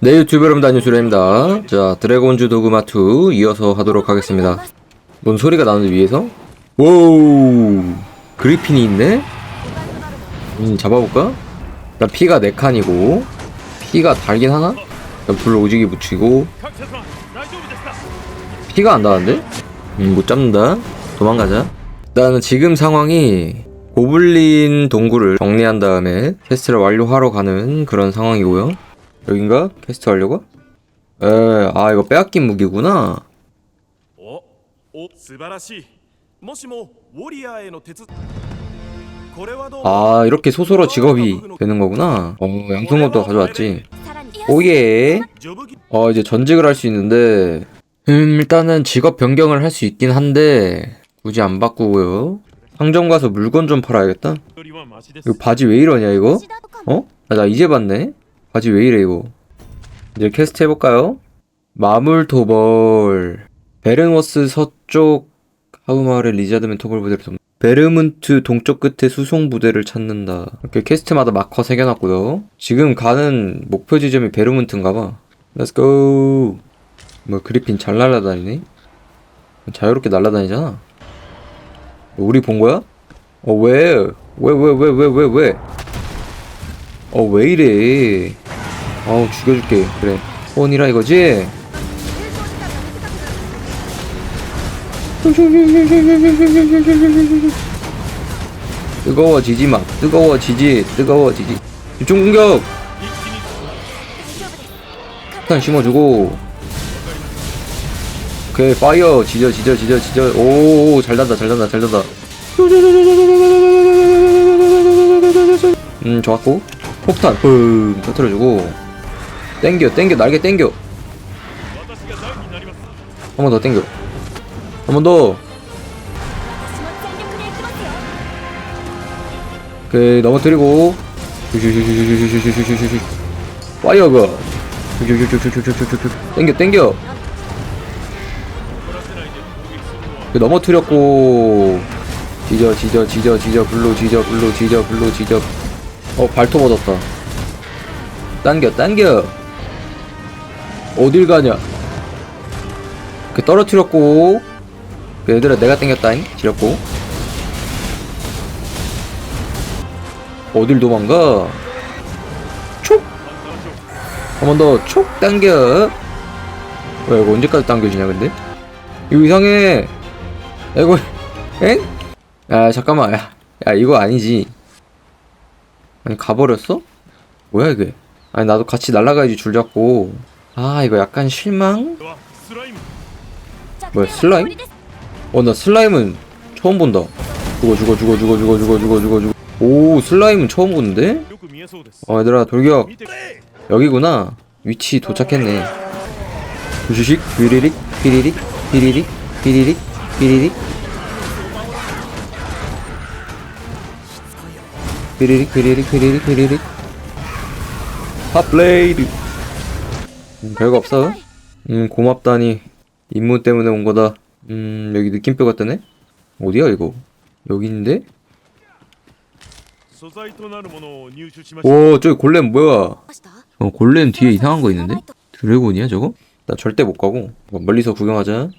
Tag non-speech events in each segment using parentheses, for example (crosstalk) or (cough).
네 유튜브 여러분 안녕수련입니다 자 드래곤즈 도그마2 이어서 하도록 하겠습니다 뭔 소리가 나는데 위에서? 오우 그리핀이 있네? 음 잡아볼까? 나 피가 4칸이고 피가 달긴 하나? 일단 불로 오지게 붙이고 피가 안 나는데? 음 못 잡는다 도망가자 일단은 지금 상황이 고블린 동굴을 정리한 다음에 퀘스트를 완료하러 가는 그런 상황이고요 여긴가? 퀘스트 하려고? 에, 아 이거 빼앗긴 무기구나 おお素晴らしいもしもウォリアーへの鉄これはどうも 아 이렇게 소소로 직업이 되는 거구나 어 양손검도 가져왔지 오예 ジョブギ 어 이제 전직을 할 수 있는데 음 일단은 직업 변경을 할 수 있긴 한데 굳이 안 바꾸고요 상점 가서 물건 좀 팔아야겠다 よりはマシです 이거 바지 왜 이러냐 이거? 어? 아, 나 이제 봤네 바지 왜 이래 이거 이제 퀘스트 해볼까요? 마물토벌 베른워스 서쪽 하우마을의 리자드맨 토벌 부대를 돕 베르문트 동쪽 끝에 수송 부대를 찾는다 이렇게 퀘스트마다 마커 새겨놨고요 지금 가는 목표 지점이 베르문트인가봐 렛츠고 뭐 그리핀 잘 날아다니네 자유롭게 날아다니잖아 우리 본 거야? 어 왜? 왜 왜 왜 왜 왜 왜? 어 왜 이래? 어우 죽여줄게. 그래. 혼이라 이거지? 뜨거워지지 마. 뜨거워지지 뜨거워지지. 집중 공격! 폭탄 심어주고. 오케이 파이어. 지져 지져 지져 지져. 오 잘난다 잘난다 잘난다. 음 좋았고. 폭탄 흐음 터트려주고. 땡겨 땡겨 날개 땡겨. 한 번 더 땡겨. 한 번 더. 오케이 넘어뜨리고. 파이어가 땡겨 땡겨. 넘어뜨렸고. 지저 지저 지저 지저 블루 지저 블루 지저 블루 지저 어 발톱 얻었다. 당겨 당겨. 어딜 가냐 그 떨어뜨렸고 그 얘들아 내가 당겼다잉 지렸고 어딜 도망가 촉한 번 더 촉 당겨 왜 이거 언제까지 당겨지냐 근데 이거 이상해. 야, 이거, 엥? 야, 잠깐만. 야, 야, 이거 아니지. 아니, 가버렸어? 뭐야, 이게? 아니, 나도 같이 날아가야지, 줄 잡고. 아 이거 약간 실망? 뭐야 슬라임? 어 나 슬라임은 처음 본다. 죽어 죽어 죽어 죽어 죽어 죽어 죽어 죽어 오 슬라임은 처음 보는데? 어. 얘들아 돌격. 여기구나. 위치 도착했네. 부시식 휘리릭 휘리릭 휘리릭 휘리릭 휘리릭. 휘리릭 휘리릭 휘리릭 휘리릭. 핫플레이드. 음, 별거 없어. 음, 고맙다니. 임무 때문에 온 거다. 음, 여기 느낌표가 뜨네? 어디야, 이거? 여기인데? 오, 저기 골렘 뭐야? 어, 골렘 뒤에 이상한 거 있는데? 드래곤이야, 저거? 나 절대 못 가고. 어, 멀리서 구경하자.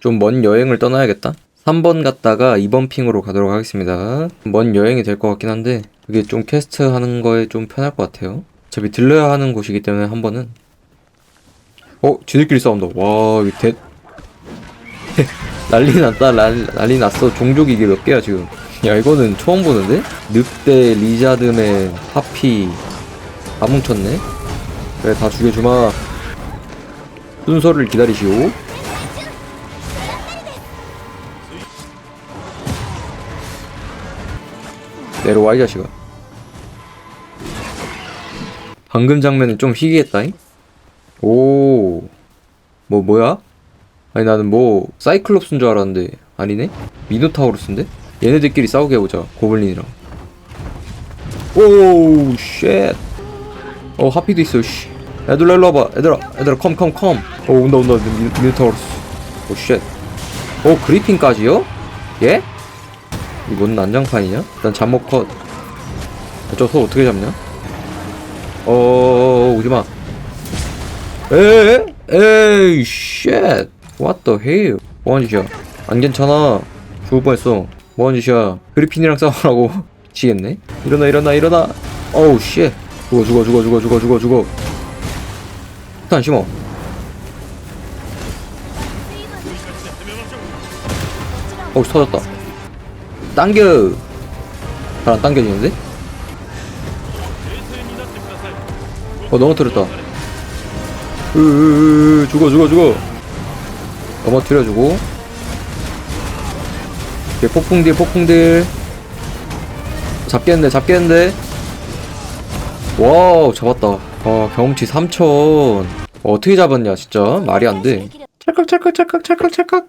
좀 먼 여행을 떠나야겠다? 3번 갔다가 2번 핑으로 가도록 하겠습니다. 먼 여행이 될 것 같긴 한데 그게 좀 퀘스트 하는 거에 좀 편할 것 같아요. 어차피 들러야 하는 곳이기 때문에 한 번은. 어? 지들끼리 싸운다. 와 이거 대 (laughs) 난리 났다. 난리, 난리 났어. 종족이 이게 몇 개야 지금? 야 이거는 처음 보는데? 늑대 리자드맨 하피. 다 뭉쳤네. 그래 다 죽여주마. 순서를 기다리시오 내려와 이 자식아 방금 장면은 좀 희귀했다잉 오, 뭐 뭐야? 아니 나는 뭐 사이클롭스인 줄 알았는데 아니네? 미노타우루스인데? 얘네들끼리 싸우게 해보자 고블린이랑 오우 쉣. 어 하피도 있어 씨. 얘들아 일로 와봐 얘들아 얘들아 컴 컴컴 오 온다 온다 미- 미노타우루스 오 쉣 오 그리핀까지요? 예? 이건 난장판이냐? 일단 잠복 컷. 저소 어떻게 잡냐? 어어어 오지마. 에에 에이 쉣 What the hell? 뭐하는 짓이야? 안 괜찮아. 죽을 뻔했어. 뭐하는 짓이야? 그리핀이랑 싸우라고. (laughs) 지겠네. 일어나 일어나 일어나. 어우 쉣 죽어 죽어 죽어 죽어 죽어 죽어 죽어. 일단 심어. 어 터졌다 당겨. 잘안 당겨지는데? 어 넘어뜨렸다. 으으으 죽어 죽어 죽어. 넘어뜨려주고. 이게 폭풍딜 폭풍딜 잡겠는데 잡겠는데. 와우 잡았다. 어 경험치 3000 어, 어떻게 잡았냐 진짜? 말이 안돼. 찰칵 찰칵 찰칵 찰칵 찰칵.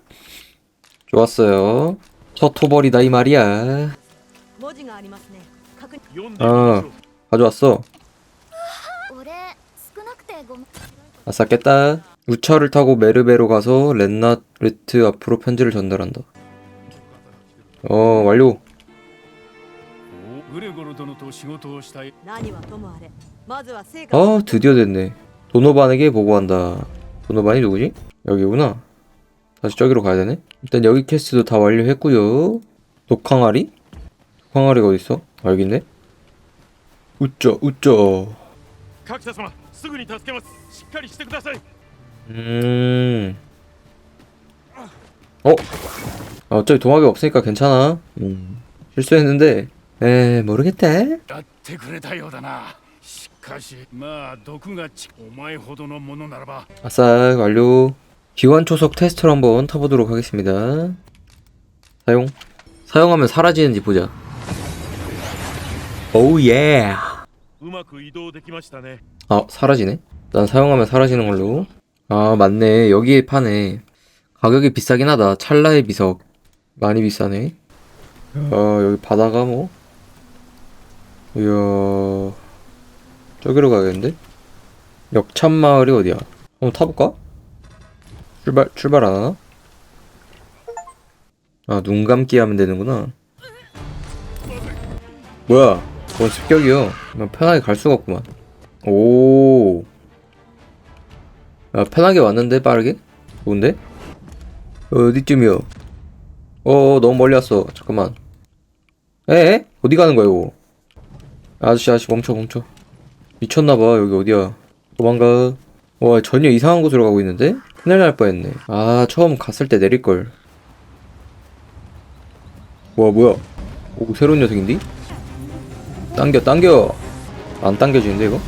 좋았어요 서토벌이다 이 말이야. 아 가져왔어. 아싸 깼다. 우차를 타고 메르베로 가서 렌나르트 앞으로 편지를 전달한다. 어 완료. 아 드디어 됐네. 도노반에게 보고한다. 도노반이 누구지? 여기구나. 다시 저기로 가야 되네 일단 여기 퀘스트도 다 완료했고요 독항아리? 독항아리가 어딨어? 아 여기 있네 우쩌 우쩌 角田様すぐに助けますしっかりしてください 음 어? 아, 어차피 동학이 없으니까 괜찮아 음 실수했는데 에 모르겠다 やってくれたようだなしかしまあ毒がちお前ほどのものならば 아싸 완료 기관 초속 테스트를 한번 타보도록 하겠습니다. 사용. 사용하면 사라지는지 보자. Oh 오우 예. 아 사라지네. 난 사용하면 사라지는 걸로. 아 맞네 여기에 파네. 가격이 비싸긴 하다. 찰나의 비석 많이 비싸네. 아 여기 바다가 뭐. 이야 저기로 가야겠는데? 역참 마을이 어디야? 한번 타볼까? 출발 출발 안 하나? 아눈 감기 하면 되는구나 뭐야 그건 습격이요 그냥 편하게 갈 수가 없구만 오. 야, 편하게 왔는데, 빠르게? 좋은데? 어디쯤이요? 어, 너무 멀리 왔어. 잠깐만. 에? 어디 가는 거야, 이거? 아저씨, 아저씨, 멈춰, 멈춰. 미쳤나봐, 여기 어디야. 도망가. 와, 전혀 이상한 곳으로 가고 있는데? 큰일 날 뻔했네. 아, 처음 갔을 때 내릴걸. 와, 뭐야. 오, 새로운 녀석인데? 당겨, 당겨. 안 당겨지는데, 이거?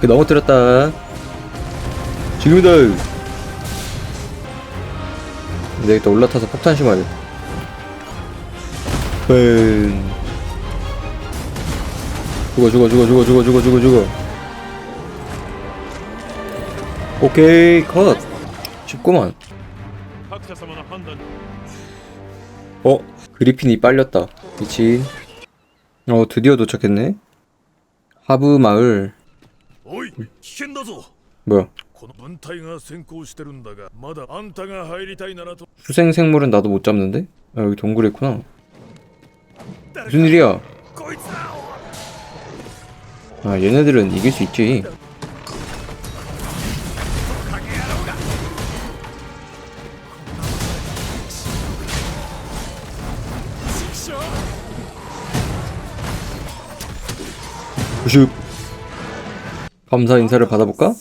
그 넘어뜨렸다. 지금이다. 근데 일단 올라타서 폭탄 돼. 벤. 죽어, 죽어, 죽어, 죽어, 죽어, 죽어, 죽어, 죽어. 오케이, 컷. 쉽구만. 어? 그리핀이 빨렸다. 미친. 어 드디어 도착했네. 하브 마을. 뭐야? 수생 생물은 나도 못 잡는데? 아 여기 동굴에 있구나. 무슨 일이야? 아 얘네들은 이길 수 있지. 90 감사 인사를 받아볼까?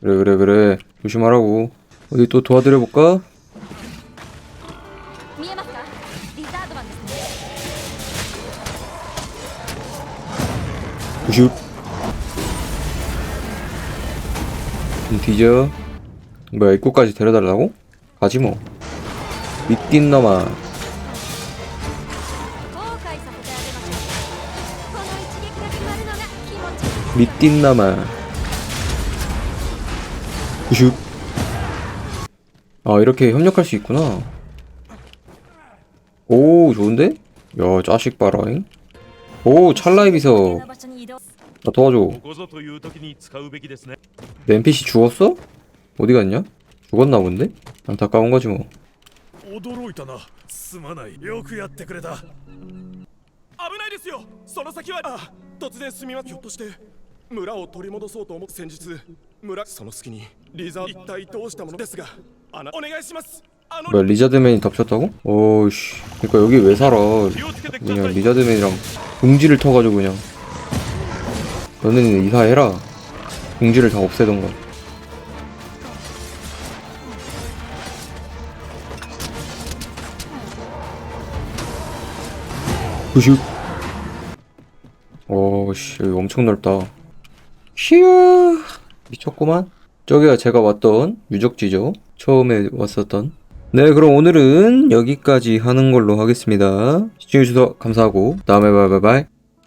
그래 그래 그래. 조심하라고. 어디 또 도와드려볼까? 슛 뒤져 음, 뭐야 입구까지 데려달라고? 가지뭐. 믿긴 너만 미띵남아 구슈 아 이렇게 협력할 수 있구나. 오 좋은데? 야 자식 봐라잉. 오 찰나의 비서. 나 도와줘. 내 NPC 죽었어? 어디 갔냐? 죽었나 본데? 안타까운 거지 뭐. 驚いたなすまないよくやってくれた危ないですよその先はあ突然すみませんひょっとして村を取り戻そうと思って先日村その隙にリザ一体どうしたものですがあなお願いしますあの 뭐야 리자드맨이 덮쳤다고? 오우씨 그니까 여기 왜 살아 気をつけてくださ 그냥 い 리자드맨이랑 궁지를 터가지고 그냥 너네는 이사해라 궁지를 다 없애던가 부슉 오씨 여기 엄청 넓다 휴. 미쳤구만. 저기가 제가 왔던 유적지죠? 처음에 왔었던. 네 그럼 오늘은 여기까지 하는 걸로 하겠습니다. 시청해주셔서 감사하고 다음에 바이바이